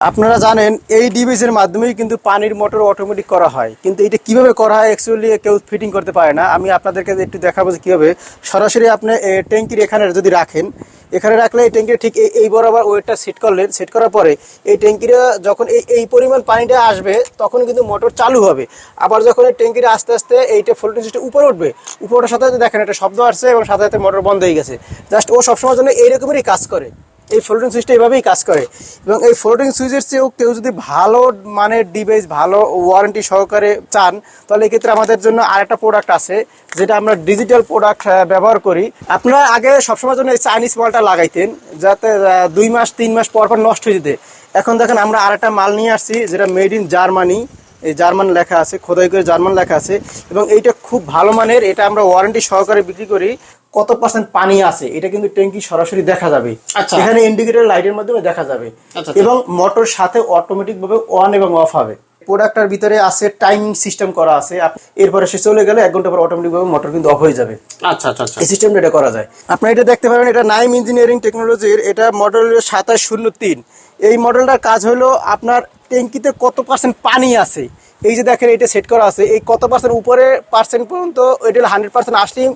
আপনারা জানেন, এই ডিভাইসের মাধ্যমেই কিন্তু পানির মোটর অটোমেটিক করা হয়। কিন্তু এটা কীভাবে করা হয় অ্যাকচুয়ালি কেউ ফিটিং করতে পারে না। আমি আপনাদেরকে একটু দেখাবো যে কীভাবে। সরাসরি আপনি ট্যাঙ্কির এখানে যদি রাখেন, এখানে রাখলে এই ট্যাঙ্কির ঠিক এই- বরাবর ওয়েটটা সেট করলেন সেট করার পরে এই ট্যাঙ্কিটা যখন এই এই পরিমাণ পানিটা আসবে, তখন কিন্তু মোটর চালু হবে। আবার যখন এই ট্যাঙ্কিটা আস্তে আস্তে এইটা সিস্টেম উপরে উঠবে, উপরে ওঠার সাথে সাথে দেখেন একটা শব্দ আসছে এবং সাথে সাথে মোটর বন্ধ হয়ে গেছে। জাস্ট ও সবসময় জন্য এইরকমেরই কাজ করে। এই ফ্লোটিং সুইচটা এইভাবেই কাজ করে। এবং এই ফ্লোটিং সুইচের চেয়েও কেউ যদি ভালো মানের ডিভাইস ভালো ওয়ারেন্টি সহকারে চান, তাহলে এক্ষেত্রে আমাদের জন্য আরেকটা প্রোডাক্ট আছে, যেটা আমরা ডিজিটাল প্রোডাক্ট ব্যবহার করি। আপনারা আগে সবসময় জন্য এই চাইনিজ মালটা লাগাইতেন, যাতে দুই মাস, তিন মাস পর পর নষ্ট হয়ে যেতে। এখন দেখেন আমরা আরেকটা মাল নিয়ে আসছি, যেটা মেড ইন জার্মানি এই জার্মান লেখা আছে, খোদাই করে জার্মান লেখা আছে। এবং এইটা খুব ভালো মানের, এটা আমরা ওয়ারেন্টি সহকারে বিক্রি করি। কত পার্সেন্ট পানি আছে এটা কিন্তু ট্যাঙ্কি সরাসরি দেখা যাবে। আচ্ছা। এখানে ইন্ডিকেটর লাইটের মাধ্যমে দেখা যাবে। আচ্ছা, এবং মোটর সাথে অটোমেটিক ভাবে অন এবং অফ হবে। প্রোডাক্টটার ভিতরে আছে টাইম সিস্টেম করা আছে। এরপরে সে চলে গেলে এক ঘণ্টা পর অটোমেটিক ভাবে মোটর কিন্তু অফ হয়ে যাবে। আচ্ছা আচ্ছা আচ্ছা। এই সিস্টেমটা এটা করা যায়। আপনারা এটা দেখতে পারেন এটা নাইম ইঞ্জিনিয়ারিং টেকনোলজির এটা মডেল সাতাশ শূন্য তিন। এই মডেলটার কাজ হলো আপনার ট্যাঙ্কিতে কত পার্সেন্ট পানি আছে? এই যে দেখেন এটা সেট করা আছে। এই কত পার্সেন্ট উপরে পার্সেন্ট পর্যন্ত এটা হান্ড্রেড পার্সেন্ট আসলেই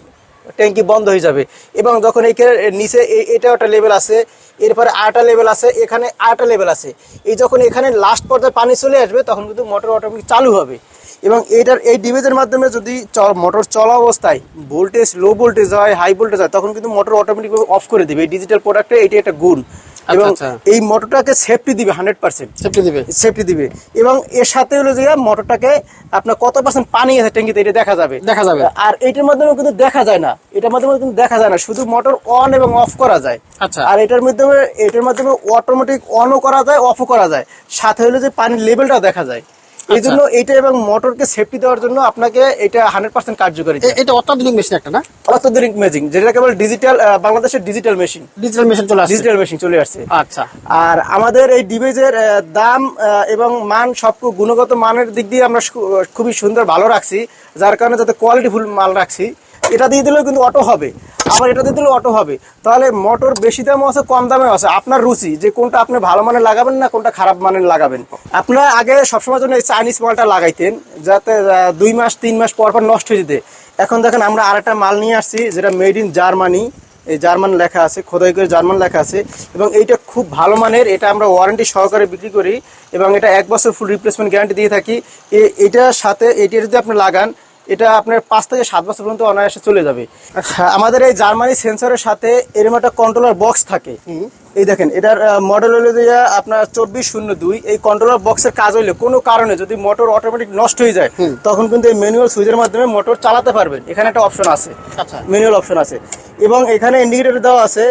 ট্যাঙ্কি বন্ধ হয়ে যাবে। এবং যখন এই নিচে এটা একটা লেভেল আছে, এরপরে আটা লেভেল আছে, এখানে আটা লেভেল আছে। এই যখন এখানে লাস্ট পর্যায়ে পানি চলে আসবে, তখন কিন্তু মোটর অটোমেটিক চালু হবে। এবং এইটার এই ডিভাইসের মাধ্যমে যদি মোটর চলা অবস্থায় ভোল্টেজ লো ভোল্টেজ হয় হাই ভোল্টেজ হয়, তখন কিন্তু মোটর অটোমেটিকভাবে অফ করে দেবে। এই ডিজিটাল প্রোডাক্টে এটি একটা গুণ। এবং আচ্ছা। এই মোটরটাকে সেফটি দিবে হান্ড্রেড পার্সেন্ট সেফটি দিবে? সেফটি দিবে। এবং এর সাথে হলো যে মোটরটাকে আপনার কত পার্সেন্ট পানি আছে ট্যাঙ্কিতে এটা দেখা যাবে। দেখা যাবে। আর এটার মাধ্যমে কিন্তু দেখা যায় না। এটার মাধ্যমে কিন্তু দেখা যায় না। শুধু মোটর অন এবং অফ করা যায়। আচ্ছা। আর এটার মাধ্যমে এটার মাধ্যমে অটোমেটিক অনও করা যায় অফও করা যায়। সাথে হলো যে পানির লেভেলটাও দেখা যায়। এই আচ্ছা। জন্য এটা এবং মোটরকে সেফটি দেওয়ার জন্য আপনাকে এটা হান্ড্রেড পার্সেন্ট কার্যকরী এটা অত্যাধুনিক মেশিন একটা না? অত্যাধুনিক মেজিং যেটা কেবল ডিজিটাল বাংলাদেশের ডিজিটাল মেশিন ডিজিটাল মেশিন চলে আসছে। ডিজিটাল মেশিন চলে আসছে। আচ্ছা। আর আমাদের এই ডিভাইসের দাম এবং মান সব গুণগত মানের দিক দিয়ে আমরা খুবই সুন্দর ভালো রাখছি যার কারণে যাতে কোয়ালিটিফুল মাল রাখছি। এটা দিয়ে দিলেও কিন্তু অটো হবে। আবার এটা দিয়ে দিলেও অটো হবে। তাহলে মোটর বেশি দামও আছে, কম দামেও আছে। আপনার রুচি, যে কোনটা আপনি ভালো মানের লাগাবেন না, কোনটা খারাপ মানের লাগাবেন। আপনারা আগে সবসময় জন্য এই চাইনিজ মালটা লাগাইতেন, যাতে দুই মাস, তিন মাস পর পর নষ্ট হয়ে যেতে। এখন দেখেন আমরা আরেকটা মাল নিয়ে আসছি, যেটা মেড ইন জার্মানি এই জার্মান লেখা আছে খোদাই করে জার্মান লেখা আছে। এবং এইটা খুব ভালো মানের, এটা আমরা ওয়ারেন্টি সহকারে বিক্রি করি। এবং এটা এক বছর ফুল রিপ্লেসমেন্ট গ্যারান্টি দিয়ে থাকি। এটার সাথে, এটা যদি আপনি লাগান এটা আপনার পাঁচ থেকে সাত বছর পর্যন্ত অনায়াসে চলে যাবে। হ্যাঁ, আমাদের এই জার্মানি সেন্সরের সাথে এরম একটা কন্ট্রোলার বক্স থাকে। এই দেখেন এটার মডেল হলো যে আপনার চব্বিশ শূন্য দুই। এই কন্ট্রোলার বক্সের কাজ হইলে কোনো কারণে যদি মোটর অটোমেটিক নষ্ট হয়ে যায় তখন কিন্তু এই ম্যানুয়াল সুইচের মাধ্যমে মোটর চালাতে পারবেন। এখানে একটা অপশন আছে। আচ্ছা। ম্যানুয়াল অপশন আছে। এবং এখানে ইন্ডিকেটর দেওয়া আছে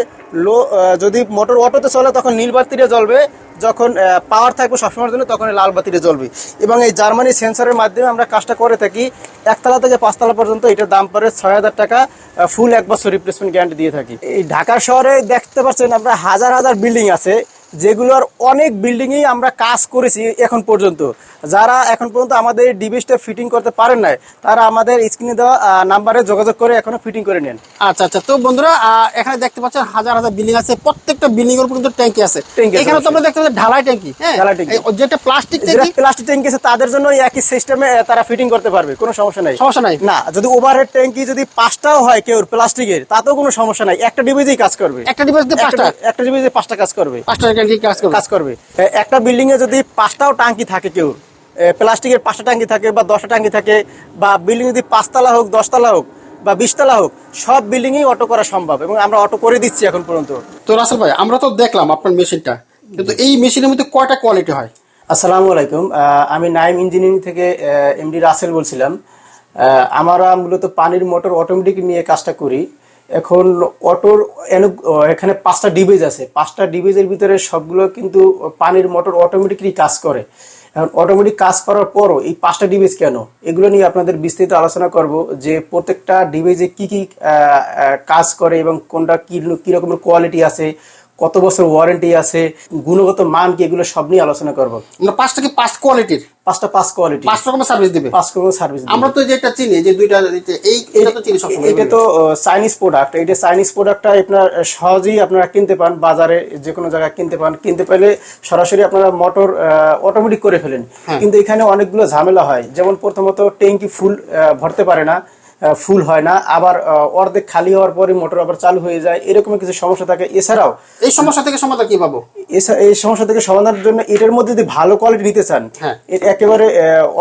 লো যদি মোটর অটোতে চলে, তখন নীল বাতিটা জ্বলবে। যখন পাওয়ার থাকবে সবসময়ের জন্য, তখন লাল বাতিটা জ্বলবে। এবং এই জার্মানি সেন্সরের মাধ্যমে আমরা কাজটা করে থাকি, একতলা থেকে পাঁচতলা পর্যন্ত এটার দাম পড়ে ছয় হাজার টাকা ফুল এক বছর রিপ্লেসমেন্ট গ্যারান্টি দিয়ে থাকি। এই ঢাকা শহরে দেখতে পাচ্ছেন আমরা হাজার হাজার বিল্ডিং আছে। যেগুলোর অনেক বিল্ডিংই আমরা কাজ করেছি এখন পর্যন্ত। যারা এখন পর্যন্ত আমাদের ডিভাইসটা ফিটিং করতে পারেন না তারা আমাদের স্ক্রিনে দেওয়া নাম্বারে যোগাযোগ করে এখনও ফিটিং করে নেন। আচ্ছা আচ্ছা। তো বন্ধুরা এখানে দেখতে পাচ্ছেন হাজার হাজার বিল্ডিং আছে। প্রত্যেকটা বিল্ডিং এর উপর কিন্তু ট্যাঙ্কি আছে। এখানে তো আমরা দেখতে পাচ্ছি ঢালাই ট্যাঙ্কি হ্যাঁ? ঢালাই ট্যাঙ্কি। যেটা প্লাস্টিক ট্যাঙ্কি প্লাস্টিক ট্যাঙ্কি আছে তাদের জন্য একই সিস্টেমে তারা ফিটিং করতে পারবে। কোনো সমস্যা নাই। সমস্যা নাই। না যদি ওভারহেড ট্যাঙ্কি যদি পাঁচটাও হয় কেউ প্লাস্টিকের তাতেও কোনো সমস্যা নাই। একটা ডিভাইসেই কাজ করবে। একটা দিয়ে পাঁচটা? একটা- ডিভাইসে পাঁচটা কাজ করবে। পাঁচটা ট্যাঙ্কি কাজ করবে? কাজ করবে। একটা বিল্ডিং এ যদি পাঁচটাও টাঙ্কি থাকে কেউ প্লাস্টিকের পাঁচটা টাঙ্কি থাকে বা দশটা টাঙ্কি থাকে বা বিল্ডিং যদি পাঁচতলা হোক দশতলা হোক বা বিশতলা হোক সব বিল্ডিং এই অটো করা সম্ভব এবং আমরা অটো করে দিচ্ছি এখন পর্যন্ত। তো রাসেল ভাই আমরা তো দেখলাম আপনার মেশিনটা কিন্তু এই মেশিনের মধ্যে কয়টা কোয়ালিটি হয়? আসসালামু আলাইকুম। আমি নাইম ইঞ্জিনিয়ারিং থেকে এমডি রাসেল বলছিলাম। আমরা মূলত পানির মোটর অটোমেটিক নিয়ে কাজটা করি। এখন অটোর এখানে পাঁচটা ডিভাইস আছে। পাঁচটা ডিভাইসের ভিতরে সবগুলো কিন্তু পানির মোটর অটোমেটিকলি কাজ করে। এখন অটোমেটিক কাজ করার পরও এই পাঁচটা ডিভাইস কেন? এগুলো নিয়ে আপনাদের বিস্তারিত আলোচনা করব যে প্রত্যেকটা ডিভাইসে কি কি কাজ করে এবং কোনটা কী, কি রকমের কোয়ালিটি আছে কত বছর ওয়ারেন্টি আছে গুণগত মান কি এগুলো সব নিয়ে আলোচনা করব। পাঁচটা কি পাঁচ কোয়ালিটির পাঁচটা পাঁচ কোয়ালিটি পাঁচ রকমের সার্ভিস দিবে? পাঁচ রকমের সার্ভিস আমরা তো যেটা চিনি যে দুইটা এই এটা তো চিনি সবসময় এটা তো চাইনিজ প্রোডাক্ট এটা চাইনিজ প্রোডাক্টটা আপনার সহজেই আপনারা কিনতে পান বাজারে যে কোনো জায়গায় কিনতে পান। কিনতে পারলে সরাসরি আপনারা মোটর অটোমেটিক করে ফেলেন। হ্যাঁ। কিন্তু এখানে অনেকগুলো ঝামেলা হয়। যেমন প্রথমত ট্যাঙ্কি ফুল ভরতে পারে না। ফুল হয় না। আবার অর্ধেক খালি হওয়ার পরে মোটর আবার চালু হয়ে যায়। এরকম কিছু সমস্যা থাকে। এছাড়াও এই সমস্যা থেকে সমাধান কি পাবো? এই সমস্যা থেকে সমাধানের জন্য এটার মধ্যে যদি ভালো কোয়ালিটি নিতে চান হ্যাঁ। একেবারে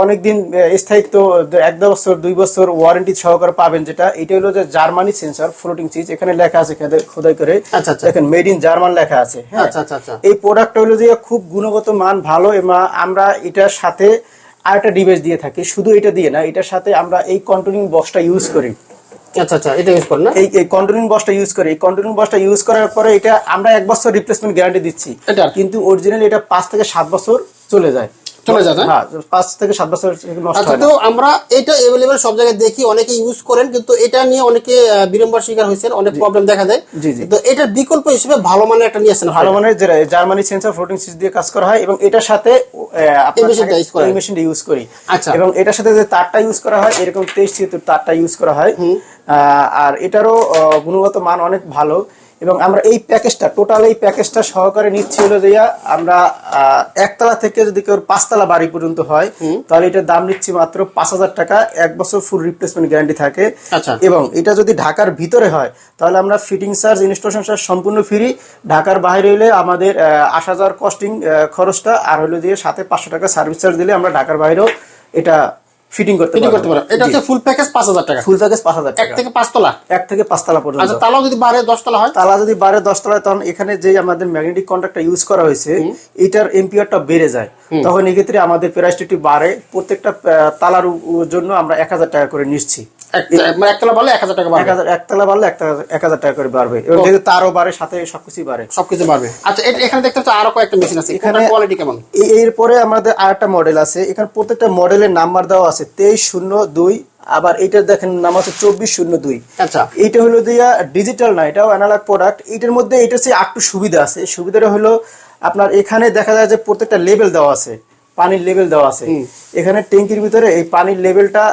অনেকদিন স্থায়িত্ব এক দু বছর দুই বছর ওয়ারেন্টি সহকারে পাবেন যেটা। এটা হলো যে জার্মানি সেন্সর ফ্লোটিং চিজ এখানে লেখা আছে এখানে খোদাই করে। দেখেন মেড ইন জার্মান লেখা আছে। হ্যাঁ। আচ্ছা, আচ্ছা, আচ্ছা। এই প্রোডাক্ট হলো যে খুব গুণগত মান ভালো এবং আমরা এটার সাথে আরেকটা ডিভাইস দিয়ে থাকি শুধু এটা দিয়ে না এটার সাথে আমরা এই কন্ট্রোলিং বক্সটা ইউজ করি। আচ্ছা আচ্ছা এটা ইউজ করেন না? এই এই কন্ট্রোলিং বক্সটা ইউজ করে। এই কন্ট্রোলিং বক্সটা ইউজ করার পরে এটা আমরা এক বছর রিপ্লেসমেন্ট গ্যারান্টি দিচ্ছি। এটা? কিন্তু অরিজিনালি এটা পাঁচ থেকে সাত বছর চলে যায়। চলে যায়, হ্যাঁ পাঁচ থেকে সাত বছর আচ্ছা তো আমরা এটা এভেলেবেল সব জায়গায় দেখি অনেকে ইউজ করেন কিন্তু এটা নিয়ে অনেকে বিড়ম্বনার শিকার হয়েছেন অনেক প্রবলেম দেখা দেয়। তো এটার বিকল্প হিসেবে ভালো মানের একটা নিয়ে আসেন ভালো মানের যে জার্মানি সেন্সর ফ্লোটিং সুইচ দিয়ে কাজ করা হয় এবং এটার সাথে এই মেশিনটা ইউজ করি আচ্ছা। এবং এটার সাথে যে তারটা ইউজ করা হয় এরকম তেইশ তারটা ইউজ করা হয়। আর এটারও গুণগত মান অনেক ভালো। এবং আমরা এই প্যাকেজটা টোটাল এই প্যাকেজটা সহকারে নিচ্ছি হলো যে আমরা একতলা থেকে যদি কেউ পাঁচতলা বাড়ি পর্যন্ত হয় তাহলে এটার দাম নিচ্ছি মাত্র পাঁচ হাজার টাকা। এক বছর ফুল রিপ্লেসমেন্ট গ্যারান্টি থাকে। আচ্ছা। এবং এটা যদি ঢাকার ভিতরে হয় তাহলে আমরা ফিটিং চার্জ ইনস্টলেশন চার্জ সম্পূর্ণ ফ্রি ঢাকার বাইরে হইলে আমাদের আসা যাওয়ার কস্টিং খরচটা আর হলো দিয়ে সাথে পাঁচশো টাকা সার্ভিস চার্জ দিলে আমরা ঢাকার বাইরেও এটা ফিটিং করতে ফিটিং করতে পারো এটা হচ্ছে ফুল প্যাকেজ পাঁচ হাজার টাকা। ফুল প্যাকেজ পাঁচ হাজার এক টাকা। থেকে পাঁচতলা এক থেকে পাঁচতলা পর্যন্ত। আচ্ছা তালাও যদি বাড়ে দশতলা হয়? তালা যদি বারে দশতলায় তখন এখানে যে আমাদের ম্যাগনেটিক কন্ট্রাক্টটা ইউজ করা হয়েছে এটার এম্পিয়ারটা বেড়ে যায়। তখন এক্ষেত্রে আমাদের প্রাইসটি বাড়ে। প্রত্যেকটা তালার জন্য আমরা এক হাজার টাকা করে নিচ্ছি। একতলা বাড়লে এক হাজার টাকা বাড়বে। একতলা বাড়লে এক হাজার টাকা করে বাড়বে। এবং যেহেতু তারও বাড়ে সাথে সবকিছুই বাড়ে। সবকিছু বাড়বে। আচ্ছা এখানে দেখতে পাচ্ছি আরও কয়েকটা মেশিন আছে। এখানে এখানে- কোয়ালিটি কেমন? এরপরে আমাদের আরেকটা মডেল আছে। এখানে প্রত্যেকটা মডেলের নাম্বার দেওয়া আছে তেইশ শূন্য দুই। আবার এইটার দেখেন নাম আছে চব্বিশ শূন্য দুই। আচ্ছা। এইটা হলো দিয়া ডিজিটাল না এটাও অ্যানালগ প্রোডাক্ট এটার মধ্যে এটা হচ্ছে একটু সুবিধা আছে। সুবিধাটা হলো আপনার এখানে দেখা যায় যে প্রত্যেকটা লেভেল দেওয়া আছে। পানির লেভেল দেওয়া আছে। এখানে ট্যাঙ্কির ভিতরে এই পানির লেভেলটা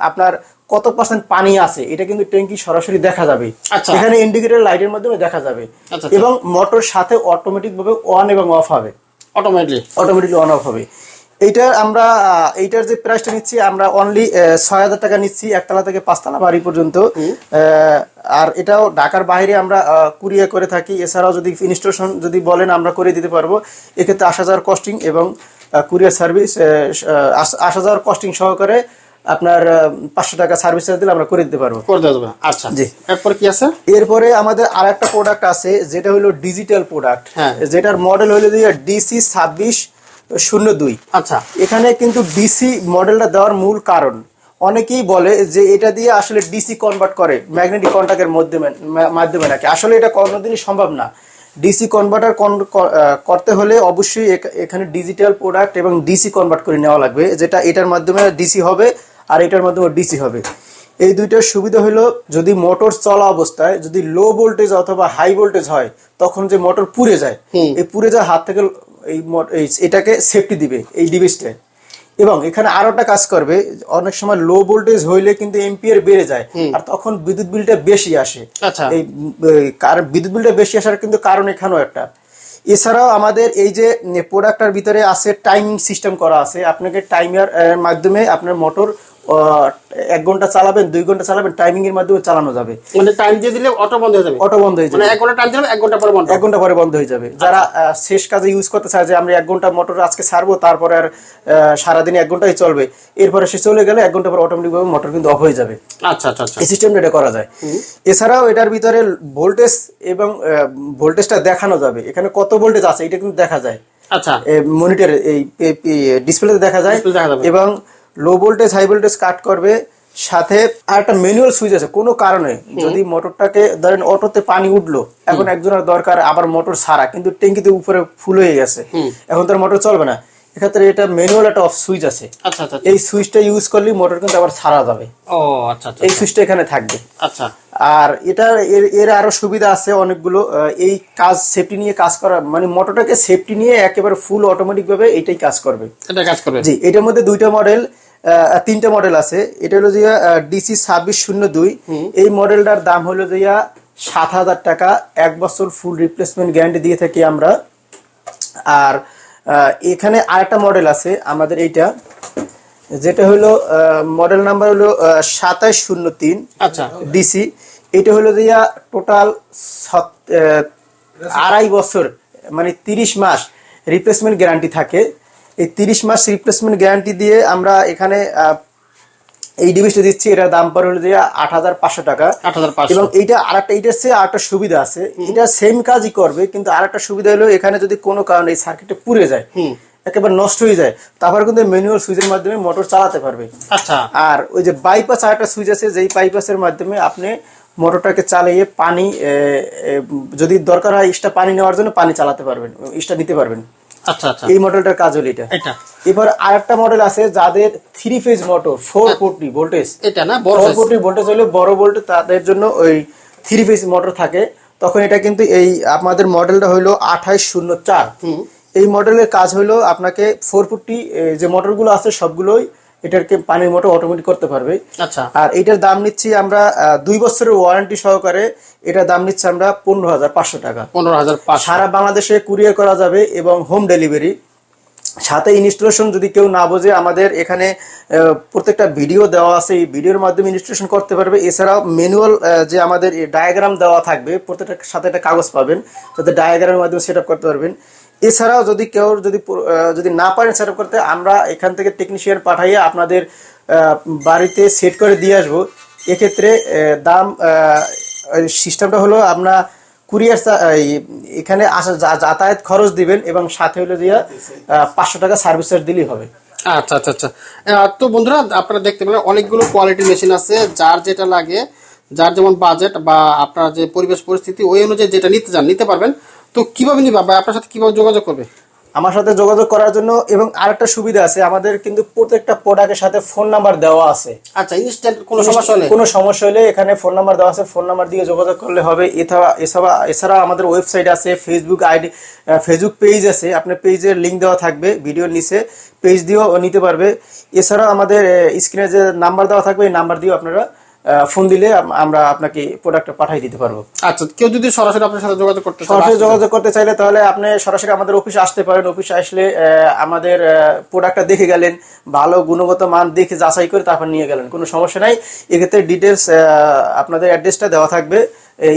আপনার কত পার্সেন্ট পানি আছে এটা কিন্তু ট্যাঙ্কি সরাসরি দেখা যাবে। আচ্ছা। এখানে ইন্ডিকেটর লাইটের মাধ্যমে দেখা যাবে। আচ্ছা, এবং মোটর সাথে অটোমেটিক ভাবে অন এবং অফ হবে। অটোমেটিকলি অটোমেটিকলি অন অফ হবে। এইটার আমরা এইটার যে প্রাইসটা নিচ্ছি আমরা অনলি ছয় হাজার টাকা নিচ্ছি একতলা থেকে পাঁচতলা বাড়ি পর্যন্ত। আর এটাও ঢাকার বাইরে আমরা কুরিয়ার করে থাকি। এছাড়াও যদি ইনস্টলেশন যদি বলেন আমরা করে দিতে পারব। এক্ষেত্রে আসা যাওয়ার কস্টিং এবং কুরিয়ার সার্ভিস আসা যাওয়ার কস্টিং সহকারে আপনার পাঁচশো টাকা সার্ভিস চার্জ দিলে আমরা করে দিতে পারব। করে দেওয়া যাবে। আচ্ছা জি। এরপর কি আছে? এরপরে আমাদের আর একটা প্রোডাক্ট আছে যেটা হলো ডিজিটাল প্রোডাক্ট হ্যাঁ। যেটার মডেল হলো ডিসি ছাব্বিশ শূন্য দুই। আচ্ছা। এখানে কিন্তু ডিসি মডেলটা দেওয়ার মূল কারণ। অনেকেই বলে যে এটা দিয়ে আসলে ডিসি কনভার্ট করে ম্যাগনেটিক কন্ট্যাক্টের মাধ্যমে মাধ্যমে নাকি আসলে এটা কোনোদিনই সম্ভব না। ডিসি কনভার্টার করতে হলে অবশ্যই এখানে ডিজিটাল প্রোডাক্ট এবং ডিসি কনভার্ট করে নেওয়া লাগবে যেটা এটার মাধ্যমে ডিসি হবে আর এটার মাধ্যমে ডিসি হবে। এই দুইটার সুবিধা হলো যদি মোটর চলা অবস্থায় যদি লো ভোল্টেজ অথবা হাই ভোল্টেজ হয় তখন যে মোটর পুড়ে যায় এই পুড়ে যাওয়ার হাত থেকে এই এটাকে সেফটি দিবে এই ডিভাইসটায় এবং এখানে আরও একটা কাজ করবে অনেক সময় লো ভোল্টেজ হইলে কিন্তু এম্পিয়ার বেড়ে যায় আর তখন বিদ্যুৎ বিলটা বেশি আসে। আচ্ছা। এই বিদ্যুৎ বিলটা বেশি আসার কিন্তু কারণ এখানেও একটা। এছাড়াও আমাদের এই যে প্রোডাক্টটার ভিতরে আছে টাইমিং সিস্টেম করা আছে। আপনাকে টাইমার মাধ্যমে আপনার মোটর এক ঘণ্টা চালাবেন দুই ঘণ্টা চালাবেন টাইমিং এর মাধ্যমে চালানো যাবে। মানে টাইম দিয়ে দিলে অটো বন্ধ হয়ে যাবে? অটো বন্ধ হয়ে মানে যাবে এক ঘণ্টা টাইম দিলাম এক ঘণ্টা পরে বন্ধ। এক ঘণ্টা পরে বন্ধ হয়ে যাবে। যারা শেষ কাজে ইউজ করতে চায় যে আমরা এক ঘণ্টা মোটর আজকে ছাড়বো তারপরে আর সারাদিন এক ঘন্টাই চলবে এরপরে সে চলে গেলে এক ঘণ্টা পর অটোমেটিক ভাবে মোটর কিন্তু অফ হয়ে যাবে। আচ্ছা আচ্ছা আচ্ছা। এই সিস্টেমটা এটা করা যায়। এছাড়াও এটার ভিতরে ভোল্টেজ এবং ভোল্টেজটা দেখানো যাবে। এখানে কত ভোল্টেজ আছে এটা কিন্তু দেখা যায়। আচ্ছা। মনিটর এই ডিসপ্লেতে দেখা যায়। এবং low voltage high voltage cut করবে। সাথে আর একটা ম্যানুয়াল সুইচ আছে কোনো কারণে। যদি মোটরটাকে ধরেন অটোতে পানি উঠল এখন একজনের দরকার আবার মোটর সারা কিন্তু ট্যাঙ্কিতে উপরে ফুল হয়ে গেছে। এখন তার মোটর চলবে না। এক্ষেত্রে এটা ম্যানুয়াল একটা অফ সুইচ আছে। আচ্ছা আচ্ছা এই সুইচটা ইউজ করলে মোটর কিন্তু আবার সারা যাবে। ও আচ্ছা আচ্ছা এই সুইচটা এখানে থাকবে। আচ্ছা। আর এটা এর এর আরও সুবিধা আছে অনেকগুলো এই কাজ সেফটি নিয়ে কাজ করা মানে মোটরটাকে সেফটি নিয়ে একেবারে ফুল অটোমেটিক ভাবে এটাই কাজ করবে। এটা কাজ করবে। জি এটার মধ্যে দুইটা মডেল তিনটা মডেল আছে। এটা হলো যে ডিসি ছাব্বিশ শূন্য দুই। এই মডেলটার দাম হলো যে সাত হাজার টাকা। এক বছর ফুল রিপ্লেসমেন্ট গ্যারান্টি দিয়ে থাকি আমরা। আর এখানে আরেকটা মডেল আছে আমাদের এইটা। যেটা হলো মডেল নাম্বার হলো সাতাশ শূন্য তিন। আচ্ছা। ডিসি এটা হলো দিয়া টোটাল আড়াই বছর মানে তিরিশ মাস রিপ্লেসমেন্ট গ্যারান্টি থাকে। এই তিরিশ মাস রিপ্লেসমেন্ট গ্যারান্টি দিয়ে আমরা এখানে এই ডিভিসটা দিচ্ছি এটার দাম পড়ে হলো দিয়া আট হাজার পাঁচশো টাকা। এবং এইটা আরেকটা এটার চেয়ে আরেকটা সুবিধা আছে। এটা সেম কাজই করবে কিন্তু আর একটা সুবিধা হলো এখানে যদি কোনো কারণে এই সার্কিটটা পুড়ে যায় একেবারে নষ্ট হয়ে যায় তারপরে কিন্তু ম্যানুয়াল সুইচের মাধ্যমে মোটর চালাতে পারবে। আচ্ছা। আর ওই যে বাইপাস আর একটা সুইচ আছে যেই বাইপাসের মাধ্যমে আপনি মোটরটাকে চালিয়ে পানি যদি দরকার হয় এক্সট্রা পানি নেওয়ার জন্য পানি চালাতে পারবেন এক্সট্রা নিতে পারবেন। আচ্ছা আচ্ছা। এই মডেলটার কাজ হলো এটা। এটা। এবার আরেকটা মডেল আছে যাদের three phase motor four forty voltage এটা না বড় ফোর ফোর্টি ভোল্টেজ হলে বড় ভোল্টেজ তাদের জন্য ওই থ্রি ফেজ মোটর থাকে। তখন এটা কিন্তু এই আমাদের মডেলটা হলো আঠাইশ শূন্য চার। এই মডেলের কাজ হলো আপনাকে ফোর ফোরটি যে মোটরগুলো আছে সবগুলোই এটাকে পানির মোটর অটোমেটিক করতে পারবে। আচ্ছা। আর এটার দাম নিচ্ছি আমরা দুই বছরের ওয়ারেন্টি সহকারে এটার দাম নিচ্ছি আমরা পনেরো হাজার পাঁচশো টাকা। পনেরো হাজার সারা বাংলাদেশে কুরিয়ার করা যাবে এবং হোম ডেলিভারি সাথে ইনস্টলেশন যদি কেউ না বোঝে আমাদের এখানে প্রত্যেকটা ভিডিও দেওয়া আছে এই ভিডিওর মাধ্যমে ইনস্টলেশন করতে পারবে। এছাড়াও ম্যানুয়াল যে আমাদের ডায়াগ্রাম দেওয়া থাকবে প্রত্যেকটা সাথে একটা কাগজ পাবেন যাতে ডায়াগ্রামের মাধ্যমে সেট করতে পারবেন। এছাড়াও যদি কেউ যদি যদি না পারেন সেট করতে, আমরা এখান থেকে টেকনিশিয়ান পাঠাইয়ে আপনাদের বাড়িতে সেট করে দিয়ে আসব। এক্ষেত্রে দাম সিস্টেমটা হলো আমরা কুরিয়ার এখানে আসা যাতায়াত খরচ দিবেন এবং সাথে হলো দিয়া পাঁচশো টাকা সার্ভিস চার্জ দিলেই হবে। আচ্ছা আচ্ছা আচ্ছা। তো বন্ধুরা, আপনারা দেখতে পেলেন অনেকগুলো কোয়ালিটি মেশিন আছে, যার যেটা লাগে, যার যেমন বাজেট বা আপনার যে পরিবেশ পরিস্থিতি, ওই অনুযায়ী যেটা নিতে চান, নিতে পারবেন। তো কীভাবে নিবা? আপনার সাথে কীভাবে যোগাযোগ করবে? আমার সাথে যোগাযোগ করার জন্য এবং আরেকটা সুবিধা আছে আমাদের কিন্তু প্রত্যেকটা প্রোডাক্টের সাথে ফোন নাম্বার দেওয়া আছে। আচ্ছা ইনস্ট্যান্ট কোনো সমস্যা হলে কোনো সমস্যা হলে এখানে ফোন নাম্বার দেওয়া আছে ফোন নাম্বার দিয়ে যোগাযোগ করলে হবে। এছাড়া এছাড়া এছাড়া আমাদের ওয়েবসাইট আছে ফেসবুক আইডি ফেসবুক পেজ আছে। আপনার পেজের লিঙ্ক দেওয়া থাকবে ভিডিওর নিচে। পেজ দিয়েও নিতে পারবে। এছাড়া আমাদের স্ক্রিনে যে নাম্বার দেওয়া থাকবে এই নাম্বার দিয়েও আপনারা ফোন দিলে আমরা আপনাকে প্রোডাক্টটা পাঠিয়ে দিতে পারব। আচ্ছা কেউ যদি সরাসরি আপনার সাথে যোগাযোগ করতে চায় সরাসরি যোগাযোগ করতে চাইলে তাহলে আপনি সরাসরি আমাদের অফিসে আসতে পারেন। অফিসে আসলে আমাদের প্রোডাক্টটা দেখে গেলেন ভালো গুণগত মান দেখে যাচাই করে তারপর নিয়ে গেলেন কোনো সমস্যা নাই। এক্ষেত্রে ডিটেলস আপনাদের অ্যাড্রেসটা দেওয়া থাকবে।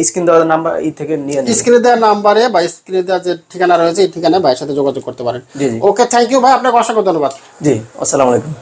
স্ক্রিন দেওয়া নাম্বার এই থেকে নিয়ে স্ক্রিনে দেওয়া নাম্বারে বা স্ক্রিনে দেওয়া যে ঠিকানা রয়েছে এই ঠিকানায় ভাইয়ের সাথে যোগাযোগ করতে পারেন। ওকে থ্যাংক ইউ ভাই আপনাকে অসংখ্য ধন্যবাদ। জি আসসালামু আলাইকুম।